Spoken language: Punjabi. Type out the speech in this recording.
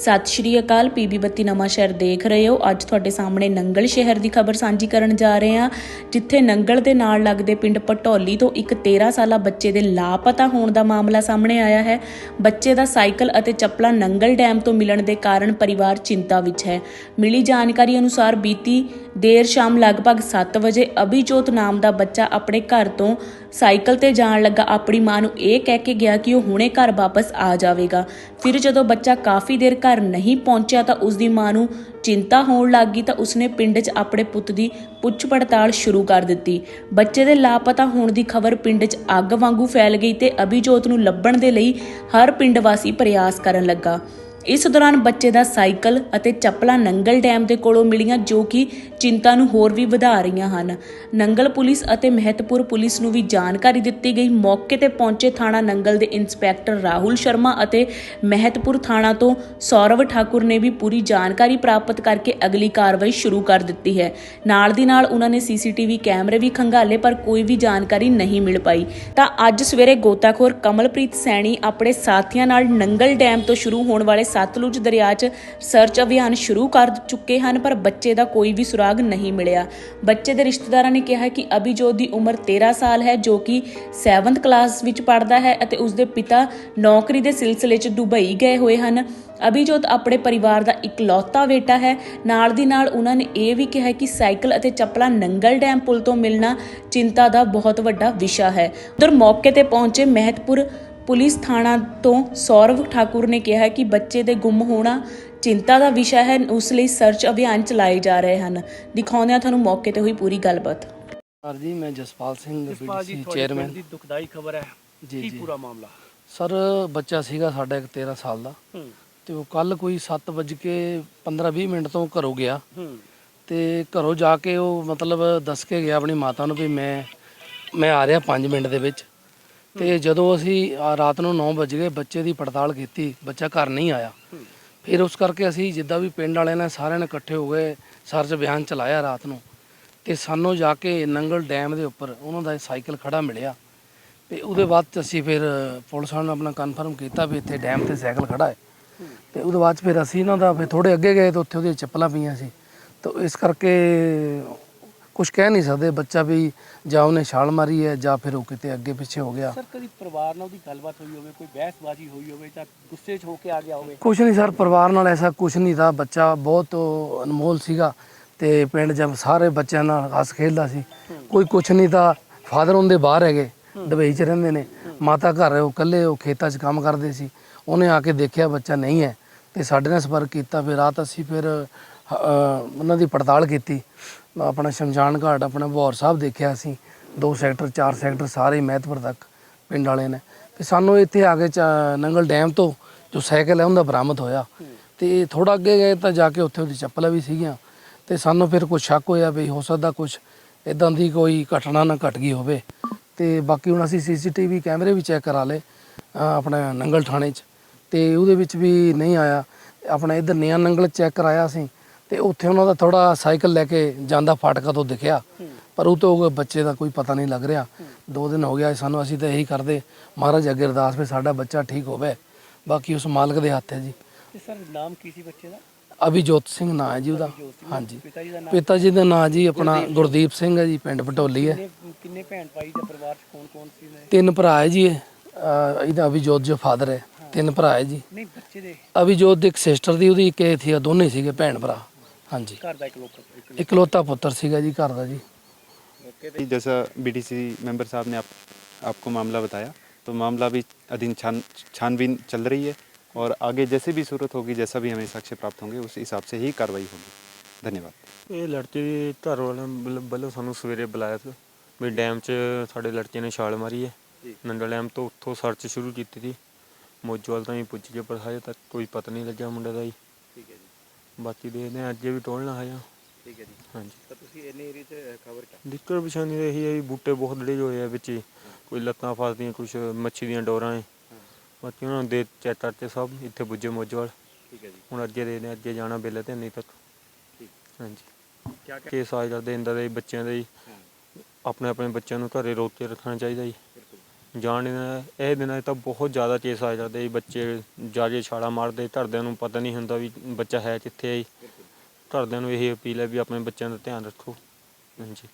ਸਤਿ ਸ਼੍ਰੀ ਅਕਾਲ, ਪੀਬੀ ਬੱਤੀ ਨਵਾਂ ਸ਼ਹਿਰ ਦੇਖ ਰਹੇ ਹੋ। ਅੱਜ ਤੁਹਾਡੇ ਸਾਹਮਣੇ ਨੰਗਲ ਸ਼ਹਿਰ ਦੀ ਖਬਰ ਸਾਂਝੀ ਕਰਨ ਜਾ ਰਹੇ ਹਾਂ, ਜਿੱਥੇ ਨੰਗਲ ਦੇ ਨਾਲ ਲੱਗਦੇ ਪਿੰਡ ਪਟੌਲੀ ਤੋਂ ਇੱਕ 13 ਸਾਲਾ ਬੱਚੇ ਦੇ ਲਾਪਤਾ ਹੋਣ ਦਾ ਮਾਮਲਾ ਸਾਹਮਣੇ ਆਇਆ ਹੈ। ਬੱਚੇ ਦਾ ਸਾਈਕਲ ਅਤੇ ਚੱਪਲਾਂ ਨੰਗਲ ਡੈਮ ਤੋਂ ਮਿਲਣ ਦੇ ਕਾਰਨ ਪਰਿਵਾਰ ਚਿੰਤਾ ਵਿੱਚ ਹੈ। ਮਿਲੀ ਜਾਣਕਾਰੀ ਅਨੁਸਾਰ ਬੀਤੀ ਦੇਰ ਸ਼ਾਮ ਲਗਭਗ 7 ਵਜੇ ਅਭਿਜੋਤ ਨਾਮ ਦਾ ਬੱਚਾ ਆਪਣੇ ਘਰ ਤੋਂ ਸਾਈਕਲ ਤੇ ਜਾਣ ਲੱਗਾ। ਆਪਣੀ ਮਾਂ ਨੂੰ ਇਹ ਕਹਿ ਕੇ ਗਿਆ ਕਿ ਉਹ ਹੁਣੇ ਘਰ ਵਾਪਸ ਆ ਜਾਵੇਗਾ। ਫਿਰ ਜਦੋਂ ਬੱਚਾ ਕਾਫੀ ਦੇਰ ਘਰ ਨਹੀਂ ਪਹੁੰਚਿਆ ਤਾਂ ਉਸ ਦੀ ਮਾਂ ਨੂੰ ਚਿੰਤਾ ਹੋਣ ਲੱਗੀ ਤਾਂ ਉਸਨੇ ਪਿੰਡ 'ਚ ਆਪਣੇ ਪੁੱਤ ਦੀ ਪੁੱਛ ਪੜਤਾਲ ਸ਼ੁਰੂ ਕਰ ਦਿੱਤੀ। ਬੱਚੇ ਦੇ ਲਾਪਤਾ ਹੋਣ ਦੀ ਖਬਰ ਪਿੰਡ 'ਚ ਅੱਗ ਵਾਂਗੂ ਫੈਲ ਗਈ ਤੇ ਅਭਿਜੋਤ ਨੂੰ ਲੱਭਣ ਦੇ ਲਈ ਹਰ ਪਿੰਡ ਵਾਸੀ ਪ੍ਰਯਾਸ ਕਰਨ ਲੱਗਾ। ਇਸ ਦੌਰਾਨ ਬੱਚੇ ਦਾ ਸਾਈਕਲ ਅਤੇ ਚੱਪਲਾਂ ਨੰਗਲ ਡੈਮ ਦੇ ਕੋਲੋਂ ਮਿਲੀਆਂ ਜੋ ਕਿ ਚਿੰਤਾ ਨੂੰ ਹੋਰ ਵੀ ਵਧਾ ਰਹੀਆਂ ਹਨ। ਨੰਗਲ ਪੁਲਿਸ ਅਤੇ ਮਹਿਤਪੁਰ ਪੁਲਿਸ ਨੂੰ ਵੀ ਜਾਣਕਾਰੀ ਦਿੱਤੀ ਗਈ। ਮੌਕੇ ਤੇ ਪਹੁੰਚੇ ਥਾਣਾ ਨੰਗਲ ਦੇ ਇੰਸਪੈਕਟਰ ਰਾਹੁਲ ਸ਼ਰਮਾ ਅਤੇ ਮਹਿਤਪੁਰ ਥਾਣਾ ਤੋਂ ਸੌਰਵ ਠਾਕੁਰ ਨੇ ਵੀ ਪੂਰੀ ਜਾਣਕਾਰੀ ਪ੍ਰਾਪਤ ਕਰਕੇ ਅਗਲੀ ਕਾਰਵਾਈ ਸ਼ੁਰੂ ਕਰ ਦਿੱਤੀ ਹੈ। ਨਾਲ ਦੀ ਨਾਲ ਉਹਨਾਂ ਨੇ ਸੀਸੀਟੀਵੀ ਕੈਮਰੇ ਵੀ ਖੰਗਾਲੇ, ਪਰ ਕੋਈ ਵੀ ਜਾਣਕਾਰੀ ਨਹੀਂ ਮਿਲ ਪਾਈ। ਤਾਂ ਅੱਜ ਸਵੇਰੇ ਗੋਤਾਖੋਰ ਕਮਲਪ੍ਰੀਤ ਸੈਣੀ ਆਪਣੇ ਸਾਥੀਆਂ ਨਾਲ ਨੰਗਲ ਡੈਮ ਤੋਂ ਸ਼ੁਰੂ ਹੋਣ ਵਾਲੇ ਸਤਲੁਜ ਦਰਿਆ 'ਚ ਸਰਚ ਅਭਿਆਨ ਸ਼ੁਰੂ ਕਰ ਚੁੱਕੇ ਹਨ, ਪਰ ਬੱਚੇ ਦਾ ਕੋਈ ਵੀ ਸੁਰਾਗ ਨਹੀਂ ਮਿਲਿਆ। ਬੱਚੇ ਦੇ ਰਿਸ਼ਤੇਦਾਰਾਂ ਨੇ ਕਿਹਾ ਕਿ ਅਭਿਜੋਤ ਦੀ ਉਮਰ 13 ਸਾਲ ਹੈ, ਜੋ ਕਿ 7th ਕਲਾਸ ਵਿੱਚ ਪੜ੍ਹਦਾ ਹੈ ਅਤੇ ਉਸ ਦੇ ਪਿਤਾ ਨੌਕਰੀ ਦੇ ਸਿਲਸਿਲੇ 'ਚ ਦੁਬਈ ਗਏ ਹੋਏ ਹਨ। ਅਭਿਜੋਤ ਆਪਣੇ ਪਰਿਵਾਰ ਦਾ ਇਕਲੌਤਾ ਬੇਟਾ ਹੈ। ਨਾਲ ਦੀ ਨਾਲ ਉਹਨਾਂ ਨੇ ਇਹ ਵੀ ਕਿਹਾ ਕਿ ਸਾਈਕਲ ਅਤੇ ਚੱਪਲਾਂ ਨੰਗਲ ਡੈਮ ਪੁਲ ਤੋਂ ਮਿਲਣਾ ਚਿੰਤਾ ਦਾ ਬਹੁਤ ਵੱਡਾ ਵਿਸ਼ਾ ਹੈ। ਉਧਰ ਮੌਕੇ ਤੇ ਪਹੁੰਚੇ ਮਹਿਤਪੁਰ ਪੁਲਿਸ ਥਾਣਾ ਤੋਂ ਸੌਰਵ ਠਾਕੁਰ ਨੇ ਕਿਹਾ ਕਿ ਬੱਚੇ ਦੇ ਗੁੰਮ ਹੋਣਾ ਚਿੰਤਾ ਦਾ ਵਿਸ਼ਾ ਹੈ। ਉਸ ਲਈ ਸਰਚ ਅਭਿਆਨ ਚਲਾਏ ਜਾ ਰਹੇ ਹਨ। ਦਿਖਾਉਂਦੇ ਹਾਂ ਤੁਹਾਨੂੰ ਮੌਕੇ ਤੇ ਹੋਈ ਪੂਰੀ ਗੱਲਬਾਤ। ਸਰ ਜੀ ਮੈਂ ਜਸਪਾਲ ਸਿੰਘ ਤੁਹਾਡੇ ਚੇਅਰਮੈਨ। ਦੀ ਦੁਖਦਾਈ ਖਬਰ ਹੈ। ਜੀ, ਕੀ ਜੀ। ਪੂਰਾ ਮਾਮਲਾ? ਸਰ ਬੱਚਾ ਸੀਗਾ ਸਾਡਾ ਇੱਕ 13 ਸਾਲ ਦਾ। ਹੂੰ। ਤੇ ਉਹ ਕੱਲ ਕੋਈ 7 ਵਜੇ ਕੇ 15-20 ਮਿੰਟ ਤੋਂ ਘਰੋਂ ਗਿਆ। ਹੂੰ। ਤੇ ਘਰੋਂ ਜਾ ਕੇ ਉਹ ਮਤਲਬ ਦੱਸ ਕੇ ਗਿਆ ਆਪਣੀ ਮਾਤਾ ਨੂੰ ਵੀ ਮੈਂ ਮੈਂ ਆ ਰਿਹਾ 5 ਮਿੰਟ ਦੇ ਵਿੱਚ। ਤੇ ਜਦੋਂ ਅਸੀਂ ਆ ਰਾਤ ਨੂੰ 9 ਵਜੇ ਗਏ, ਬੱਚੇ ਦੀ ਪੜਤਾਲ ਕੀਤੀ, ਬੱਚਾ ਘਰ ਨਹੀਂ ਆਇਆ। ਫਿਰ ਉਸ ਕਰਕੇ ਅਸੀਂ ਜਿੱਦਾਂ ਵੀ ਪਿੰਡ ਵਾਲਿਆਂ ਨੇ ਸਾਰਿਆਂ ਨੇ ਇਕੱਠੇ ਹੋ ਗਏ ਸਰਚ ਅਭਿਆਨ ਚਲਾਇਆ ਰਾਤ ਨੂੰ। ਤੇ ਸਾਨੂੰ ਜਾ ਕੇ ਨੰਗਲ ਡੈਮ ਦੇ ਉੱਪਰ ਉਹਨਾਂ ਦਾ ਸਾਈਕਲ ਖੜਾ ਮਿਲਿਆ। ਤੇ ਉਹਦੇ ਬਾਅਦ 'ਚ ਅਸੀਂ ਫਿਰ ਪੁਲਿਸ ਵਾਲਿਆਂ ਨੂੰ ਆਪਣਾ ਕਨਫਰਮ ਕੀਤਾ ਵੀ ਇੱਥੇ ਡੈਮ ਤੇ ਸਾਈਕਲ ਖੜਾ ਹੈ। ਤੇ ਉਹਦੇ ਬਾਅਦ 'ਚ ਫਿਰ ਅਸੀਂ ਇਹਨਾਂ ਦਾ ਫਿਰ ਥੋੜੇ ਅੱਗੇ ਗਏ ਤਾਂ ਉੱਥੇ ਉਹਦੀਆਂ ਚੱਪਲਾਂ ਪਈਆਂ ਸੀ। ਤਾਂ ਇਸ ਕਰਕੇ ਕੁਝ ਕਹਿ ਨਹੀਂ ਸਕਦੇ ਬੱਚਾ ਵੀ ਜਾਂ ਉਹਨੇ ਛਾਲ ਮਾਰੀ ਹੈ ਜਾਂ ਫਿਰ ਉਹ ਕਿਤੇ ਅੱਗੇ ਪਿੱਛੇ ਹੋ ਗਿਆ। ਸਰ ਕਦੀ ਪਰਿਵਾਰ ਨਾਲ ਉਹਦੀ ਗੱਲਬਾਤ ਹੋਈ ਹੋਵੇ ਕੋਈ ਬਹਿਸਬਾਜ਼ੀ ਹੋਈ ਹੋਵੇ ਜਾਂ ਗੁੱਸੇ 'ਚ ਹੋ ਕੇ ਆ ਗਿਆ ਹੋਵੇ? ਕੁਝ ਨਹੀਂ ਸਰ ਪਰਿਵਾਰ ਨਾਲ ਐਸਾ ਕੁਝ ਨਹੀਂ था ਬੱਚਾ ਬਹੁਤ ਅਨਮੋਲ ਸੀਗਾ ਤੇ ਪਿੰਡ ਜਦ ਸਾਰੇ ਬੱਚਿਆਂ ਨਾਲ ਹੱਸ ਖੇਡਦਾ ਸੀ। ਕੋਈ ਕੁਝ ਨਹੀਂ ਤਾਂ ਫਾਦਰ ਉਹਦੇ ਬਾਹਰ ਹੈਗੇ ਦੁਬਈ 'ਚ ਰਹਿੰਦੇ ਨੇ। ਮਾਤਾ ਘਰ ਉਹ ਇਕੱਲੇ ਉਹ ਖੇਤਾਂ 'ਚ ਕੰਮ ਕਰਦੇ ਸੀ। ਉਹਨੇ ਆ ਕੇ ਦੇਖਿਆ ਬੱਚਾ ਨਹੀਂ ਹੈ ਤੇ ਸਾਡੇ ਨਾਲ ਸੰਪਰਕ ਕੀਤਾ ਫਿਰ ਰਾਤ ਅਸੀਂ ਫਿਰ ਉਹਨਾਂ ਦੀ ਪੜਤਾਲ ਕੀਤੀ। ਆਪਣਾ ਸ਼ਮਸ਼ਾਨ ਘਾਟ ਆਪਣਾ ਬਹੌਰ ਸਾਹਿਬ ਦੇਖਿਆ ਅਸੀਂ। ਦੋ ਸੈਕਟਰ ਚਾਰ ਸੈਕਟਰ ਸਾਰੇ ਮਹਿਤਪੁਰ ਤੱਕ ਪਿੰਡ ਵਾਲੇ ਨੇ। ਕਿ ਸਾਨੂੰ ਇੱਥੇ ਆ ਕੇ ਚਾ- ਨੰਗਲ ਡੈਮ ਤੋਂ ਜੋ ਸਾਈਕਲ ਹੈ ਉਹਦਾ ਬਰਾਮਦ ਹੋਇਆ। ਤੇ ਥੋੜਾ ਅੱਗੇ ਗਏ ਤਾਂ ਜਾ ਕੇ ਉੱਥੇ ਉਹਦੀ ਚੱਪਲਾਂ ਵੀ ਸੀਗੀਆਂ। ਤੇ ਸਾਨੂੰ ਫਿਰ ਕੁਝ ਸ਼ੱਕ ਹੋਇਆ ਵੀ ਹੋ ਸਕਦਾ ਕੁਝ ਇਦਾਂ ਦੀ ਕੋਈ ਘਟਨਾ ਨਾ ਘਟ ਗਈ ਹੋਵੇ। ਤੇ ਬਾਕੀ ਹੁਣ ਅਸੀਂ ਸੀਸੀਟੀਵੀ ਕੈਮਰੇ ਵੀ ਚੈੱਕ ਕਰਾ ਲਏ ਅ, ਆਪਣਾ ਨੰਗਲ ਥਾਣੇ 'ਚ। ਤੇ ਉਹਦੇ ਵਿੱਚ ਵੀ ਨਹੀਂ ਆਇਆ। ਆਪਣਾ ਇਧਰ ਨਿਆ ਨੰਗਲ ਚੈੱਕ ਕਰਾਇਆ ਅਸੀਂ। ਤੇ ਉੱਥੇ ਉਹਨਾਂ ਦਾ ਥੋੜਾ ਸਾਈਕਲ ਲੈ ਕੇ ਜਾਂਦਾ ਫਾਟਕਾ ਤੋਂ ਦਿਖਿਆ। ਪਰ ਉਹ ਤੋਂ ਬੱਚੇ ਦਾ ਕੋਈ ਪਤਾ ਨਹੀਂ ਲੱਗ ਰਿਹਾ। ਦੋ ਦਿਨ ਹੋ ਗਿਆ ਸਾਨੂੰ ਅਸੀਂ ਤਾਂ ਇਹੀ ਕਰਦੇ ਮਹਾਰਾਜ ਅੱਗੇ ਅਰਦਾਸ ਵੀ ਸਾਡਾ ਬੱਚਾ ਠੀਕ ਹੋਵੇ। ਬਾਕੀ ਉਸ ਮਾਲਕ ਦੇ ਹੱਥ ਹੈ ਜੀ। ਤੇ ਸਰ ਨਾਮ ਕੀ ਸੀ ਬੱਚੇ ਦਾ? ਅਭਿਜੋਤ ਸਿੰਘ ਨਾਂ ਹੈ ਜੀ ਉਹਦਾ। ਹਾਂਜੀ। ਪਿਤਾ ਜੀ ਦਾ ਨਾਮ? ਪਿਤਾ ਜੀ ਦਾ ਨਾਂ ਜੀ ਆਪਣਾ ਗੁਰਦੀਪ ਸਿੰਘ। ਹੈ ਜੀ ਪਿੰਡ ਪਟੋਲੀ ਹੈ। ਕਿੰਨੇ ਭੈਣ ਭਾਈ ਜਾਂ ਪਰਿਵਾਰ 'ਚ ਕੌਣ ਕੌਣ ਸੀ ਨੇ ਤਿੰਨ ਭਰਾ ਹੈ ਜੀ ਇਹਦਾ ਅਭਿਜੋਤ ਜੋ ਫਾਦਰ ਹੈ। ਤਿੰਨ ਭਰਾ ਹੈ ਜੀ। ਨਹੀਂ ਬੱਚੇ ਦੇ। ਅਭਿਜੋਤ ਦੀ ਇੱਕ ਸਿਸਟਰ ਦੀ ਉਹਦੀ ਇੱਕ ਇਹ ਥੀ ਦੋਨੇ ਸੀਗੇ ਭੈਣ ਭਰਾ ਹਾਂਜੀ ਘਰ ਦਾ ਇੱਕ ਲੋਕ ਇੱਕ ਇਕਲੌਤਾ ਪੁੱਤਰ ਸੀਗਾ ਜੀ ਘਰ ਦਾ ਜੀ जी, जैसा बीडीसी मेंबर साहब ने आप, आपको मामला बताया तो मामला भी अधीन छान छानबीन चल रही है और आगे जैसे भी सूरत होगी जैसा भी हमें साक्ष्य प्राप्त होंगे उस हिसाब से ही कार्रवाई होगी धन्यवाद ਇਹ ਲੜਕੇ ਦੀ ਘਰ ਵਾਲਿਆਂ ਵੱਲ- ਵੱਲੋਂ ਸਾਨੂੰ ਸਵੇਰੇ ਬੁਲਾਇਆ ਸੀ ਵੀ ਡੈਮ 'ਚ ਸਾਡੇ ਲੜਕੇ ਨੇ ਛਾਲ ਮਾਰੀ ਹੈ ਨੰਗਲ ਡੈਮ ਤੋਂ ਉੱਥੋਂ ਸਰਚ ਸ਼ੁਰੂ ਕੀਤੀ ਸੀ ਮੋਜੋਵਾਲ ਤਾਂ ਹੀ ਪੁੱਜ ਗਏ ਪਰ ਹਜੇ ਤੱਕ ਕੋਈ ਪਤਾ ਨਹੀਂ ਲੱਗਿਆ ਮੁੰਡੇ ਦਾ ਜੀ ਠੀਕ ਹੈ ਜੀ ਬਾਕੀ ਦੇਖਦੇ ਹਾਂ ਅੱਗੇ ਵੀ ਟੋਲਣਾ ਹੈ ਠੀਕ ਹੈ ਜੀ। ਹਾਂਜੀ। ਤਾਂ ਤੁਸੀਂ ਇੰਨੇ ਏਰੀਆ 'ਚ ਖਬਰ ਕਰ ਦਿੱਕਤ ਪਰੇਸ਼ਾਨੀ ਤਾਂ ਇਹੀ ਹੈ ਵੀ ਬੂਟੇ ਬਹੁਤ ਡੜੇ ਹੋਏ ਆ ਵਿੱਚ ਹੀ ਕੋਈ ਲੱਤਾਂ ਫਸਦੀਆਂ ਕੁਝ ਮੱਛੀ ਦੀਆਂ ਡੋਰਾਂ ਹੈ। ਬਾਕੀ ਉਹਨਾਂ ਦੇ ਚੈਟਰ ਤੇ ਸਭ ਇੱਥੇ ਪੁੱਜੇ ਮੋਜੋਵਾਲ। ਠੀਕ ਹੈ ਜੀ। ਹੁਣ ਅੱਗੇ ਦੇਖਦੇ ਹਾਂ ਅੱਗੇ ਜਾਣਾ ਬਿੱਲ ਤੇ ਨਹੀਂ ਤੱਕ। ਠੀਕ। ਹਾਂਜੀ। ਕੀ ਕਹਿ ਕੇਸ ਆ ਕਰਦੇ ਇੰਦਾ ਦੇ ਬੱਚਿਆਂ ਦੇ ਜੀ ਆਪਣੇ ਆਪਣੇ ਬੱਚਿਆਂ ਨੂੰ ਘਰੇ ਰੋਕ ਕੇ ਰੱਖਣਾ ਚਾਹੀਦਾ ਜੀ। ਜਾਣ ਨਹੀਂ ਇਹ ਦਿਨਾਂ 'ਚ ਤਾਂ ਬਹੁਤ ਜ਼ਿਆਦਾ ਕੇਸ ਆ ਜਾਂਦੇ ਜੀ। ਬੱਚੇ ਜਾ ਜਾਜੇ ਛਾਲਾ ਮਾਰਦੇ, ਘਰਦਿਆਂ ਨੂੰ ਪਤਾ ਨਹੀਂ ਹੁੰਦਾ ਵੀ ਬੱਚਾ ਹੈ ਕਿੱਥੇ ਹੈ ਜੀ। ਘਰਦਿਆਂ ਨੂੰ ਇਹ ਅਪੀਲ ਹੈ ਵੀ ਆਪਣੇ ਬੱਚਿਆਂ ਦਾ ਧਿਆਨ ਰੱਖੋ। ਹਾਂਜੀ।